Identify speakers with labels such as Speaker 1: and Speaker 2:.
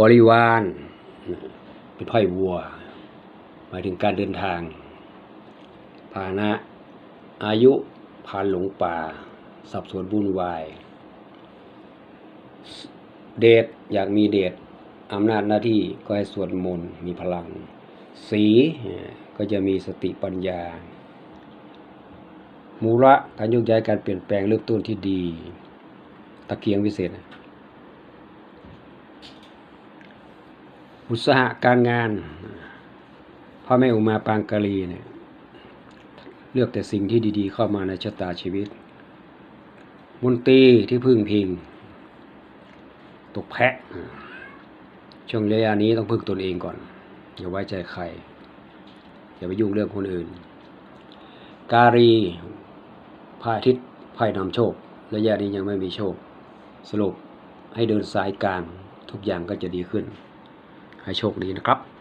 Speaker 1: บริวารเป็นไพ่วัว หมายถึงการเดินทางพาหนะอายุพานหลงป่า สับสนวุ่นวาย เดชอยากมีเดชอำนาจหน้าที่ก็ให้สวดมนต์มีพลัง สีก็จะมีสติปัญญา มูระการยกย้ายการเปลี่ยนแปลงเริ่มต้นที่ดี ตะเกียงวิเศษ อุตสาหการงานพ่อแม่อุมาปางกาลีเนี่ยเลือกแต่สิ่งที่ดีๆ เข้ามาในชะตาชีวิต มนตรีที่พึ่งพิง ตกแพะ ช่วงระยะนี้ต้องพึ่งตนเองก่อน อย่าไว้ใจใคร อย่าไปยุ่งเรื่องคนอื่น การีพระอาทิตย์ไพ่นำโชค ระยะนี้ยังไม่มีโชค สรุปให้เดินสายกลางทุกอย่างก็จะดีขึ้น ให้โชคดีนะครับ